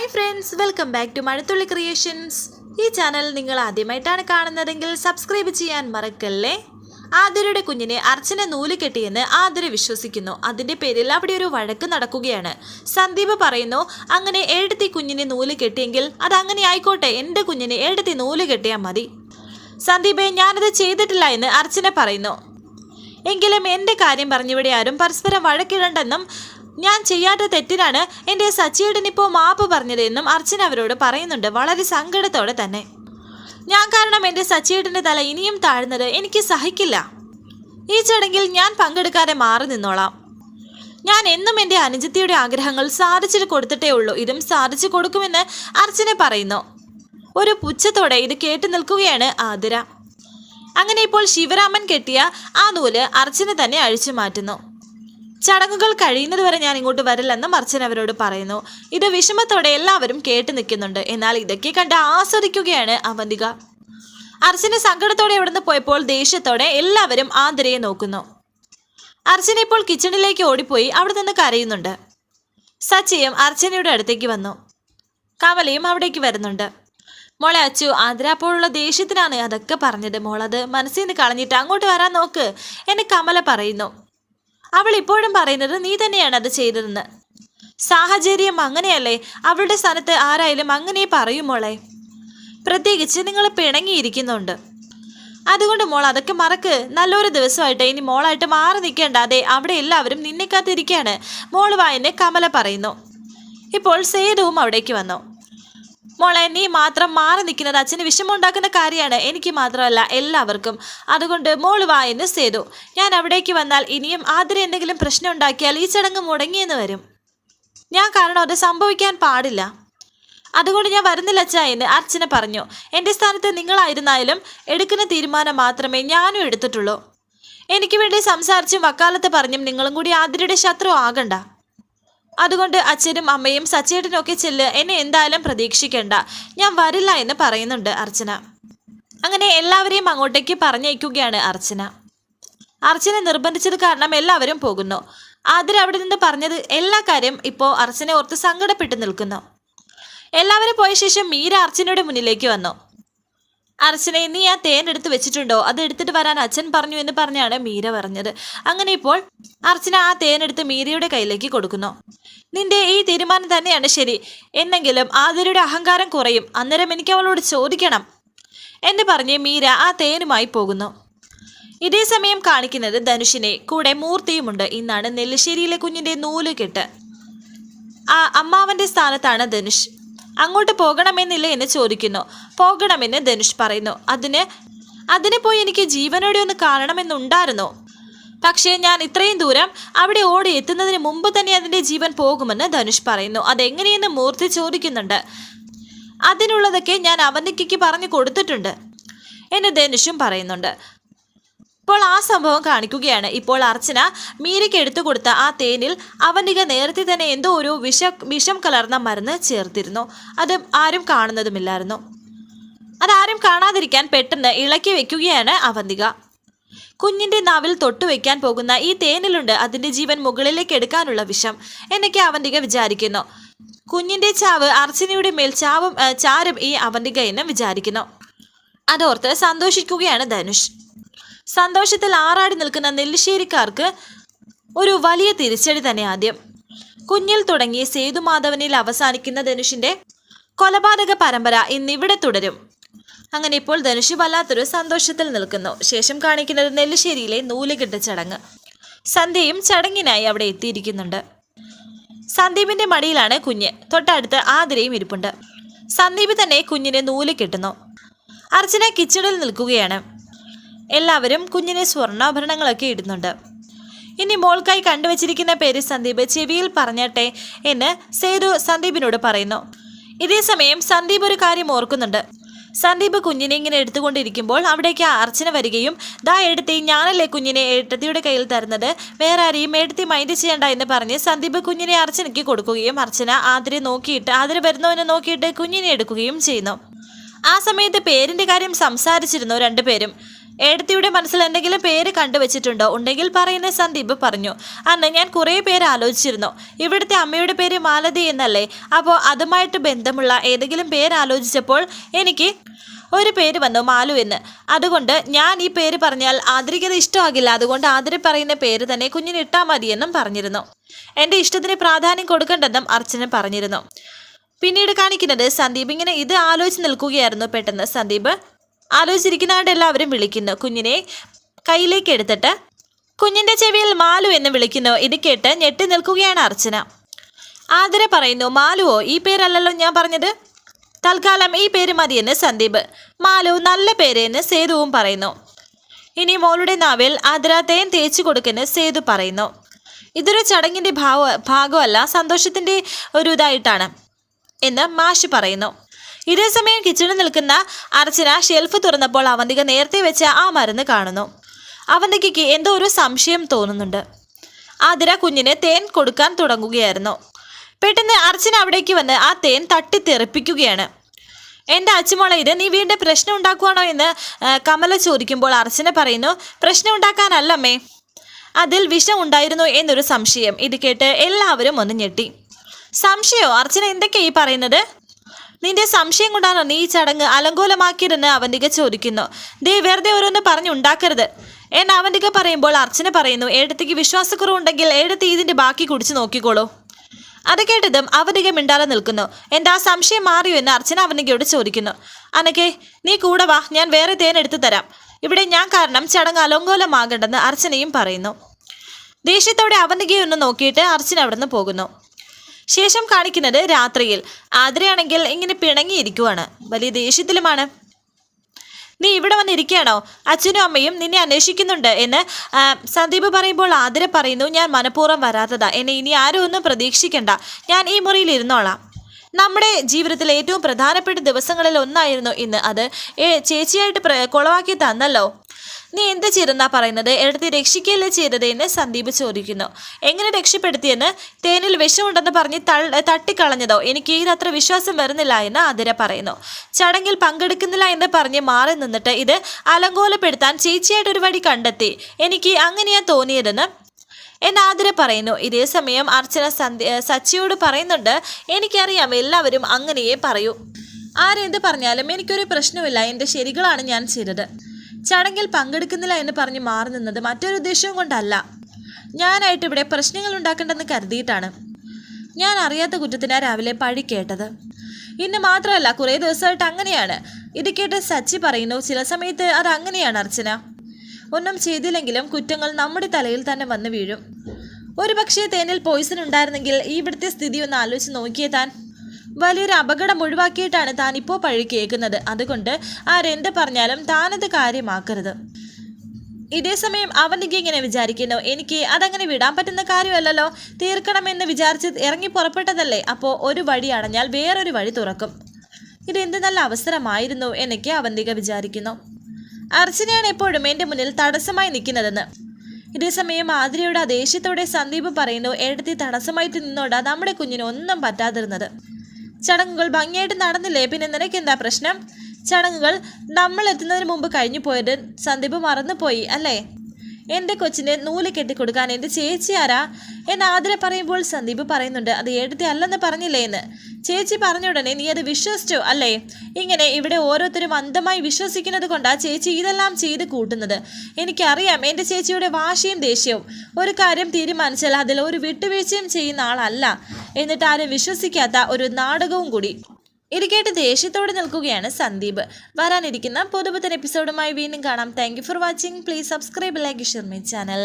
Hi friends welcome back to Mazhathulli creations ഈ channel നിങ്ങൾ ആദ്യമായിട്ടാണ് കാണുന്നതെങ്കിൽ സബ്സ്ക്രൈബ് ചെയ്യാൻ മറക്കല്ലേ? ആതിരയുടെ കുഞ്ഞിനെ അർച്ചന നൂൽ കെട്ടിയെന്ന് ആതിര വിശ്വസിക്കുന്നു. അതിന്റെ പേരിൽ അവിടെ ഒരു വഴക്ക് നടക്കുകയാണ്. സന്ദീപ് പറയുന്നു അങ്ങനെ ഏഴത്തി കുഞ്ഞിനെ നൂൽ കെട്ടിയെങ്കിൽ അത് അങ്ങനെ ആയിക്കോട്ടെ എന്റെ കുഞ്ഞിനെ ഏഴത്തി നൂൽ കെട്ടിയാൽ മതി. സന്ദീപെ ഞാനത് ചെയ്തിട്ടില്ല എന്ന് അർച്ചന പറയുന്നു. എങ്കിലും എന്റെ കാര്യം പറഞ്ഞിവിടെ ആരും പരസ്പരം വഴക്കിടണ്ടെന്നും ഞാൻ ചെയ്യാത്ത തെറ്റിനാണ് എന്റെ സച്ചിയേടൻ ഇപ്പോൾ മാപ്പ് പറഞ്ഞതെന്നും അർച്ചന അവരോട് പറയുന്നുണ്ട് വളരെ സങ്കടത്തോടെ തന്നെ. ഞാൻ കാരണം എന്റെ സച്ചിയേട്ടന്റെ തല ഇനിയും താഴ്ന്നത് എനിക്ക് സഹിക്കില്ല. ഈ ചടങ്ങിൽ ഞാൻ പങ്കെടുക്കാതെ മാറി നിന്നോളാം. ഞാൻ എന്നും എന്റെ അനുജത്തിയുടെ ആഗ്രഹങ്ങൾ സാധിച്ചു കൊടുത്തിട്ടേ ഉള്ളൂ. ഇതും സാധിച്ചു കൊടുക്കുമെന്ന് അർച്ചന പറയുന്നു. ഒരു പുച്ഛത്തോടെ ഇത് കേട്ടു നിൽക്കുകയാണ് ആതിര. അങ്ങനെ ഇപ്പോൾ ശിവരാമൻ കെട്ടിയ ആ നൂൽ അർച്ചന തന്നെ അഴിച്ചു മാറ്റുന്നു. ചടങ്ങുകൾ കഴിയുന്നത് വരെ ഞാൻ ഇങ്ങോട്ട് വരില്ലെന്ന് മർച്ചൻ അവരോട് പറയുന്നു. ഇത് വിഷമത്തോടെ എല്ലാവരും കേട്ടു നിൽക്കുന്നുണ്ട്. എന്നാൽ ഇതൊക്കെ കണ്ട് ആസ്വദിക്കുകയാണ് അവന്തിക. അർച്ചന സങ്കടത്തോടെ ഇവിടുന്ന് പോയപ്പോൾ ദേഷ്യത്തോടെ എല്ലാവരും ആതിരയെ നോക്കുന്നു. അർച്ചന ഇപ്പോൾ കിച്ചണിലേക്ക് ഓടിപ്പോയി അവിടെ നിന്ന് കരയുന്നുണ്ട്. സച്ചിയും അർച്ചനയുടെ അടുത്തേക്ക് വന്നു. കമലയും അവിടേക്ക് വരുന്നുണ്ട്. മോളെ അച്ചു ആതിര അപ്പോഴുള്ള ദേഷ്യത്തിനാണ് അതൊക്കെ പറഞ്ഞത്. മോളത് മനസ്സിൽ നിന്ന് കളഞ്ഞിട്ട് അങ്ങോട്ട് വരാൻ നോക്ക് എന്ന് കമല പറയുന്നു. അവൾ ഇപ്പോഴും പറയുന്നത് നീ തന്നെയാണ് അത് ചെയ്തതെന്ന്. സാഹചര്യം അങ്ങനെയല്ലേ? അവളുടെ സ്ഥാനത്ത് ആരായാലും അങ്ങനെ പറയുമോളെ പ്രത്യേകിച്ച് നിങ്ങൾ പിണങ്ങിയിരിക്കുന്നുണ്ട്. അതുകൊണ്ട് മോൾ അതൊക്കെ മറക്ക്. നല്ലൊരു ദിവസമായിട്ട്. ഇനി മോളായിട്ട് മാറി നിൽക്കേണ്ട അതെ അവിടെ എല്ലാവരും നിന്നെ കാത്തിരിക്കുകയാണ്. മോൾ വായനെ കമല പറയുന്നു. ഇപ്പോൾ സേതുവും അവിടേക്ക് വന്നു. മോളെ നീ മാത്രം മാറി നിൽക്കുന്നത് അച്ഛന് വിഷമമുണ്ടാക്കുന്ന കാര്യമാണ്. എനിക്ക് മാത്രമല്ല എല്ലാവർക്കും. അതുകൊണ്ട് മോൾ വായെന്ന് സേതു. ഞാൻ അവിടേക്ക് വന്നാൽ ഇനിയും ആതിര എന്തെങ്കിലും പ്രശ്നം ഉണ്ടാക്കിയാൽ ഈ ചടങ്ങ് മുടങ്ങിയെന്ന് വരും. ഞാൻ കാരണം അത് സംഭവിക്കാൻ പാടില്ല. അതുകൊണ്ട് ഞാൻ വരുന്നില്ല അച്ഛാ എന്ന് അർച്ചന പറഞ്ഞു. എന്റെ സ്ഥാനത്ത് നിങ്ങളായിരുന്നാലും എടുക്കുന്ന തീരുമാനം മാത്രമേ ഞാനും എടുത്തിട്ടുള്ളൂ. എനിക്ക് വേണ്ടി സംസാരിച്ചും വക്കാലത്ത് പറഞ്ഞും നിങ്ങളും കൂടി ആതിരയുടെ ശത്രു ആകണ്ട. അതുകൊണ്ട് അച്ഛനും അമ്മയും സച്ചേട്ടനൊക്കെ ചെല്ല് എന്നെ എന്തായാലും പ്രതീക്ഷിക്കേണ്ട. ഞാൻ വരില്ല എന്ന് പറയുന്നുണ്ട് അർച്ചന. അങ്ങനെ എല്ലാവരെയും അങ്ങോട്ടേക്ക് പറഞ്ഞയക്കുകയാണ് അർച്ചന. അർച്ചന നിർബന്ധിച്ചത് കാരണം എല്ലാവരും പോകുന്നു. ആതിര അവിടെ നിന്ന് പറഞ്ഞത് എല്ലാ കാര്യം ഇപ്പോൾ അർച്ചനെ ഓർത്ത് സങ്കടപ്പെട്ട് നിൽക്കുന്നു. എല്ലാവരും പോയ ശേഷം മീര അർച്ചനയുടെ മുന്നിലേക്ക് വന്നു. അർച്ചനെ നീ ആ തേൻ എടുത്ത് വെച്ചിട്ടുണ്ടോ? അത് എടുത്തിട്ട് വരാൻ അച്ഛൻ പറഞ്ഞു എന്ന് പറഞ്ഞാണ് മീര പറഞ്ഞത്. അങ്ങനെ ഇപ്പോൾ അർച്ചന ആ തേൻ എടുത്ത് മീരയുടെ കയ്യിലേക്ക് കൊടുക്കുന്നു. നിന്റെ ഈ തീരുമാനം തന്നെയാണ് ശരി. എന്നെങ്കിലും ആതിരയുടെ അഹങ്കാരം കുറയും. അന്നേരം എനിക്ക് അവളോട് ചോദിക്കണം എന്ന് പറഞ്ഞ് മീര ആ തേനുമായി പോകുന്നു. ഇതേ സമയം കാണിക്കുന്നത് ധനുഷിനെ. കൂടെ മൂർത്തിയുമുണ്ട്. ഇന്നാണ് നെല്ലിശ്ശേരിയിലെ കുഞ്ഞിന്റെ നൂൽ കെട്ട്. ആ അമ്മാവന്റെ സ്ഥാനത്താണ് ധനുഷ്. അങ്ങോട്ട് പോകണമെന്നില്ല എന്ന് ചോദിക്കുന്നു. പോകണമെന്ന് ധനുഷ് പറയുന്നു. അതിന് അതിന് പോയി എനിക്ക് ജീവനോടെ ഒന്ന് കാണണമെന്നുണ്ടായിരുന്നു. പക്ഷേ ഞാൻ ഇത്രയും ദൂരം അവിടെ ഓടി എത്തുന്നതിന് മുമ്പ് തന്നെ അതിന്റെ ജീവൻ പോകുമെന്ന് ധനുഷ് പറയുന്നു. അതെങ്ങനെയെന്ന് മൂർത്തി ചോദിക്കുന്നുണ്ട്. അതിനുള്ളതൊക്കെ ഞാൻ അവന്തിക്ക് പറഞ്ഞു കൊടുത്തിട്ടുണ്ട് എന്ന് ധനുഷും പറയുന്നുണ്ട്. ഇപ്പോൾ ആ സംഭവം കാണിക്കുകയാണ്. ഇപ്പോൾ അർച്ചന മീരയ്ക്ക് എടുത്തു കൊടുത്ത ആ തേനിൽ അവനിക നേരത്തെ തന്നെ എന്തോ ഒരു വിഷ വിഷം കലർന്ന മരുന്ന് ചേർത്തിരുന്നു. അത് ആരും കാണുന്നതുമില്ലായിരുന്നു. അതാരും കാണാതിരിക്കാൻ പെട്ടെന്ന് ഇളക്കി വെക്കുകയാണ് അവന്തിക. കുഞ്ഞിന്റെ നാവിൽ തൊട്ടു വെക്കാൻ പോകുന്ന ഈ തേനിലുണ്ട് അതിന്റെ ജീവൻ മുകളിലേക്ക് എടുക്കാനുള്ള വിഷം എന്നൊക്കെ അവന്തിക വിചാരിക്കുന്നു. കുഞ്ഞിന്റെ ചാവ് അർച്ചനയുടെ മേൽ ചാവും ചാരും ഈ അവന്തിക എന്ന് വിചാരിക്കുന്നു. അതോർത്ത് സന്തോഷിക്കുകയാണ് ധനുഷ്. സന്തോഷത്തിൽ ആറാടി നിൽക്കുന്ന നെല്ലിശ്ശേരിക്കാർക്ക് ഒരു വലിയ തിരിച്ചടി തന്നെ ആദ്യം. കുഞ്ഞിൽ തുടങ്ങി സേതുമാധവനിൽ അവസാനിക്കുന്ന ധനുഷിന്റെ കൊലപാതക പരമ്പര ഇന്നിവിടെ തുടരും. അങ്ങനെ ഇപ്പോൾ ധനുഷ് വല്ലാത്തൊരു സന്തോഷത്തിൽ നിൽക്കുന്നു. ശേഷം കാണിക്കുന്നത് നെല്ലിശ്ശേരിയിലെ നൂലുകെട്ട് ചടങ്ങ്. സന്ധ്യയും ചടങ്ങിനായി അവിടെ എത്തിയിരിക്കുന്നുണ്ട്. സന്ദീപിന്റെ മടിയിലാണ് കുഞ്ഞ്. തൊട്ടടുത്ത് ആതിരയും ഇരിപ്പുണ്ട്. സന്ദീപ് തന്നെ കുഞ്ഞിനെ നൂൽ കെട്ടുന്നു. അർച്ചന കിച്ചണിൽ നിൽക്കുകയാണ്. എല്ലാവരും കുഞ്ഞിനെ സ്വർണാഭരണങ്ങളൊക്കെ ഇടുന്നുണ്ട്. ഇനി മോൾക്കായി കണ്ടുവച്ചിരിക്കുന്ന പേര് സന്ദീപ് ചെവിയിൽ പറഞ്ഞട്ടെ എന്ന് സേതു സന്ദീപിനോട് പറയുന്നു. ഇതേ സമയം സന്ദീപ് ഒരു കാര്യം ഓർക്കുന്നുണ്ട്. സന്ദീപ് കുഞ്ഞിനെ ഇങ്ങനെ എടുത്തുകൊണ്ടിരിക്കുമ്പോൾ അവിടേക്ക് അർച്ചന വരികയും ദാ എടുത്തി ഞാനല്ലേ കുഞ്ഞിനെ ഏട്ടത്തിയുടെ കയ്യിൽ തരുന്നത്? വേറെ ആരെയും ഏട്ടത്തി മൈൻഡ് ചെയ്യണ്ട എന്ന് പറഞ്ഞ് സന്ദീപ് കുഞ്ഞിനെ അർച്ചനയ്ക്ക് കൊടുക്കുകയും അർച്ചന ആതിരെ നോക്കിയിട്ട് ആതിര വരുന്നവനെ നോക്കിയിട്ട് കുഞ്ഞിനെ എടുക്കുകയും ചെയ്യുന്നു. ആ സമയത്ത് പേരിന്റെ കാര്യം സംസാരിച്ചിരുന്നു രണ്ടുപേരും. ഏടത്തിയുടെ മനസ്സിൽ എന്തെങ്കിലും പേര് കണ്ടുവച്ചിട്ടുണ്ടോ? ഉണ്ടെങ്കിൽ പറയുന്ന സന്ദീപ് പറഞ്ഞു. അന്ന് ഞാൻ കുറേ പേര് ആലോചിച്ചിരുന്നു. ഇവിടുത്തെ അമ്മയുടെ പേര് മാലതി എന്നല്ലേ? അപ്പോൾ അതുമായിട്ട് ബന്ധമുള്ള ഏതെങ്കിലും പേര് ആലോചിച്ചപ്പോൾ എനിക്ക് ഒരു പേര് വന്നു മാലു എന്ന്. അതുകൊണ്ട് ഞാൻ ഈ പേര് പറഞ്ഞാൽ ആദരിക്കത് ഇഷ്ടമാകില്ല. അതുകൊണ്ട് ആദരി പറയുന്ന പേര് തന്നെ കുഞ്ഞിന് ഇട്ടാൽ മതിയെന്നും പറഞ്ഞിരുന്നു. എന്റെ ഇഷ്ടത്തിന് പ്രാധാന്യം കൊടുക്കണ്ടെന്നും അർച്ചന പറഞ്ഞിരുന്നു. പിന്നീട് കാണിക്കുന്നത് സന്ദീപ് ഇങ്ങനെ ഇത് ആലോചിച്ച് നിൽക്കുകയായിരുന്നു പെട്ടെന്ന്. സന്ദീപ് ആലോചിച്ചിരിക്കുന്നതായിട്ട് എല്ലാവരും വിളിക്കുന്നു. കുഞ്ഞിനെ കയ്യിലേക്ക് എടുത്തിട്ട് കുഞ്ഞിന്റെ ചെവിയിൽ മാലു എന്ന് വിളിക്കുന്നു. ഇത് കേട്ട് ഞെട്ടി നിൽക്കുകയാണ് അർച്ചന. ആതിര പറയുന്നു മാലുവോ ഈ പേരല്ലല്ലോ ഞാൻ പറഞ്ഞത്? തൽക്കാലം ഈ പേര് മതിയെന്ന് സന്ദീപ്. മാലു നല്ല പേര് എന്ന് സേതുവും പറയുന്നു. ഇനി മോളുടെ നാവിൽ ആതിര തേൻ തേച്ചു കൊടുക്കുന്ന സേതു പറയുന്നു. ഇതൊരു ചടങ്ങിന്റെ ഭാവ ഭാഗമല്ല സന്തോഷത്തിന്റെ ഒരു ഇതായിട്ടാണ് എന്ന് മാഷ് പറയുന്നു. ഇതേസമയം കിച്ചണിൽ നിൽക്കുന്ന അർച്ചന ഷെൽഫ് തുറന്നപ്പോൾ അവന്തിക നേരത്തെ വെച്ച ആ മരുന്ന് കാണുന്നു. അവന്തികയ്ക്ക് എന്തോ ഒരു സംശയം തോന്നുന്നുണ്ട്. ആതിര കുഞ്ഞിന് തേൻ കൊടുക്കാൻ തുടങ്ങുകയായിരുന്നു. പെട്ടെന്ന് അർച്ചന അവിടേക്ക് വന്ന് ആ തേൻ തട്ടി തെറിപ്പിക്കുകയാണ് എന്റെ അച്ഛമോളെ ഇത് നീ വീണ്ടും പ്രശ്നം ഉണ്ടാക്കുവാണോ എന്ന് കമല ചോദിക്കുമ്പോൾ അർച്ചന പറയുന്നു പ്രശ്നം ഉണ്ടാക്കാനല്ലമ്മേ. അതിൽ വിഷം ഉണ്ടായിരുന്നു എന്നൊരു സംശയം. ഇത് കേട്ട് എല്ലാവരും ഒന്ന് ഞെട്ടി. സംശയോ അർച്ചന എന്തൊക്കെയാ ഈ പറയുന്നത്? നിന്റെ സംശയം കൊണ്ടാണോ നീ ഈ ചടങ്ങ് അലങ്കോലമാക്കിയതെന്ന് അവന്തിക ചോദിക്കുന്നു. ദേ വെറുതെ ഓരോന്ന് പറഞ്ഞുണ്ടാക്കരുത് എന്ന് അവന്തിക പറയുമ്പോൾ അർച്ചന പറയുന്നു ഏടത്തേക്ക് വിശ്വാസക്കുറവുണ്ടെങ്കിൽ ഏടത്തി ഇതിന്റെ ബാക്കി കുടിച്ചു നോക്കിക്കോളൂ. അത് കേട്ടതും അവനിക മിണ്ടാതെ നിൽക്കുന്നു. എന്താ സംശയം മാറിയോ? എന്ന് അർച്ചന അവനികയോട് ചോദിക്കുന്നു. അനക്കെ നീ കൂടെ വാ ഞാൻ വേറെ തേൻ തരാം. ഇവിടെ ഞാൻ കാരണം ചടങ്ങ് അലങ്കോലമാകണ്ടെന്ന് അർച്ചനയും പറയുന്നു. ദേഷ്യത്തോടെ അവനികയൊന്ന് നോക്കിയിട്ട് അർച്ചന അവിടുന്ന് പോകുന്നു. ശേഷം കാണിക്കുന്നത് രാത്രിയിൽ. ആതിരയാണെങ്കിൽ ഇങ്ങനെ പിണങ്ങിയിരിക്കുവാണ്. വലിയ ദേഷ്യത്തിലുമാണ്. നീ ഇവിടെ വന്നിരിക്കുകയാണോ? അച്ഛനും അമ്മയും നിന്നെ അന്വേഷിക്കുന്നുണ്ട് എന്ന് സന്ദീപ് പറയുമ്പോൾ ആതിര പറയുന്നു ഞാൻ മനഃപൂർവം വരാത്തതാ. എന്നെ ഇനി ആരും ഒന്നും പ്രതീക്ഷിക്കണ്ട. ഞാൻ ഈ മുറിയിൽ ഇരുന്നോളാം. നമ്മുടെ ജീവിതത്തിലെ ഏറ്റവും പ്രധാനപ്പെട്ട ദിവസങ്ങളിൽ ഒന്നായിരുന്നു ഇന്ന്. അത് ഏ ചേച്ചിയായിട്ട് കുളവാക്കി തന്നല്ലോ. നീ എന്ത് ചെയ്തെന്നാ പറയുന്നത്? എടുത്ത് രക്ഷിക്കുകയല്ലേ ചെയ്തത് എന്ന് സന്ദീപ് ചോദിക്കുന്നു. എങ്ങനെ രക്ഷപ്പെടുത്തിയെന്ന്? തേനിൽ വിഷമുണ്ടെന്ന് പറഞ്ഞ് തട്ടിക്കളഞ്ഞതോ? എനിക്ക് ഇതിനത്ര വിശ്വാസം വരുന്നില്ല എന്ന് ആതിര പറയുന്നു. ചടങ്ങിൽ പങ്കെടുക്കുന്നില്ല എന്ന് പറഞ്ഞ് മാറി നിന്നിട്ട് ഇത് അലങ്കോലപ്പെടുത്താൻ ചേച്ചിയായിട്ട് ഒരു വഴി കണ്ടെത്തി. എനിക്ക് അങ്ങനെയാ തോന്നിയതെന്ന് എന്ന് ആതിര പറയുന്നു. ഇതേ സമയം അർച്ചന സന്ധ്യ സച്ചിയോട് പറയുന്നുണ്ട് എനിക്കറിയാം എല്ലാവരും അങ്ങനെയേ പറയൂ. ആരെന്ത് പറഞ്ഞാലും എനിക്കൊരു പ്രശ്നമില്ല. എന്റെ ശരികളാണ് ഞാൻ ചെയ്തത്. ചടങ്ങിൽ പങ്കെടുക്കുന്നില്ല എന്ന് പറഞ്ഞ് മാറി നിന്നത് മറ്റൊരു ഉദ്ദേശവും കൊണ്ടല്ല. ഞാനായിട്ട് ഇവിടെ പ്രശ്നങ്ങൾ ഉണ്ടാക്കേണ്ടെന്ന് കരുതിയിട്ടാണ്. ഞാൻ അറിയാത്ത കുറ്റത്തിനാ രാവിലെ പഴി കേട്ടത്. ഇന്ന് മാത്രമല്ല കുറേ ദിവസമായിട്ട് അങ്ങനെയാണ്. ഇത് കേട്ട് സച്ചി പറയുന്നു ചില സമയത്ത് അത് അങ്ങനെയാണ് അർച്ചന. ഒന്നും ചെയ്തില്ലെങ്കിലും കുറ്റങ്ങൾ നമ്മുടെ തലയിൽ തന്നെ വന്ന് വീഴും. ഒരു പക്ഷേ തേനിൽ പോയിസൺ ഉണ്ടായിരുന്നെങ്കിൽ ഇവിടുത്തെ സ്ഥിതി ഒന്ന് ആലോചിച്ച് നോക്കിയേ താൻ. വലിയൊരു അപകടം ഒഴിവാക്കിയിട്ടാണ് താൻ ഇപ്പോൾ പഴി കേൾക്കുന്നത്. അതുകൊണ്ട് ആരെന്ത് പറഞ്ഞാലും താനത് കാര്യമാക്കരുത്. ഇതേസമയം അവനിക്ക് ഇങ്ങനെ വിചാരിക്കുന്നു. എനിക്ക് അതങ്ങനെ വിടാൻ പറ്റുന്ന കാര്യമല്ലല്ലോ. തീർക്കണമെന്ന് വിചാരിച്ച് ഇറങ്ങി പുറപ്പെട്ടതല്ലേ. അപ്പോൾ ഒരു വഴി അടഞ്ഞാൽ വേറൊരു വഴി തുറക്കും. ഇതെന്ത് നല്ല അവസരമായിരുന്നു എന്നൊക്കെ അവന്തിക വിചാരിക്കുന്നു. അർച്ചനയാണ് എപ്പോഴും എന്റെ മുന്നിൽ തടസ്സമായി നിൽക്കുന്നതെന്ന്. ഇതേസമയം ആതിരയുടെ ദേഷ്യത്തോടെ സന്ദീപ് പറയുന്നു എഴുത്തി തടസ്സമായിട്ട് നിന്നോടാ നമ്മുടെ കുഞ്ഞിന് ഒന്നും പറ്റാതിരുന്നത്. ചടങ്ങുകൾ ഭംഗിയായിട്ട് നടന്നില്ലേ? പിന്നെ നിനക്ക് എന്താ പ്രശ്നം? ചടങ്ങുകൾ നമ്മൾ എത്തുന്നതിന് മുമ്പ് കഴിഞ്ഞു പോയത് സന്ദീപ് മറന്നുപോയി അല്ലേ? എന്റെ കൊച്ചിന് നൂൽ കെട്ടിക്കൊടുക്കാൻ എന്റെ ചേച്ചി ആരാ? എന്ന് ആതിര പറയുമ്പോൾ സന്ദീപ് പറയുന്നുണ്ട് അത് എടുത്തി അല്ലെന്ന് പറഞ്ഞില്ലേ എന്ന് ചേച്ചി പറഞ്ഞ ഉടനെ നീ അത് വിശ്വസിച്ചു? അല്ലേ? ഇങ്ങനെ ഇവിടെ ഓരോരുത്തരും അന്ധമായി വിശ്വസിക്കുന്നത് കൊണ്ടാ ചേച്ചി ഇതെല്ലാം ചെയ്ത് കൂട്ടുന്നത്. എനിക്കറിയാം എന്റെ ചേച്ചിയുടെ വാശിയും ദേഷ്യവും. ഒരു കാര്യം തീരുമാനിച്ചാൽ അതിൽ ഒരു വിട്ടുവീഴ്ചയും ചെയ്യുന്ന ആളല്ല. എന്നിട്ട് ആരും വിശ്വസിക്കാത്ത ഒരു നാടകവും കൂടി. ഇത് കേട്ട് ദേഷ്യത്തോടെ നിൽക്കുകയാണ് സന്ദീപ്. വരാനിരിക്കുന്ന പുതുപുത്തൻ എപ്പിസോഡുമായി വീണ്ടും കാണാം. Thank for watching please subscribe like share my channel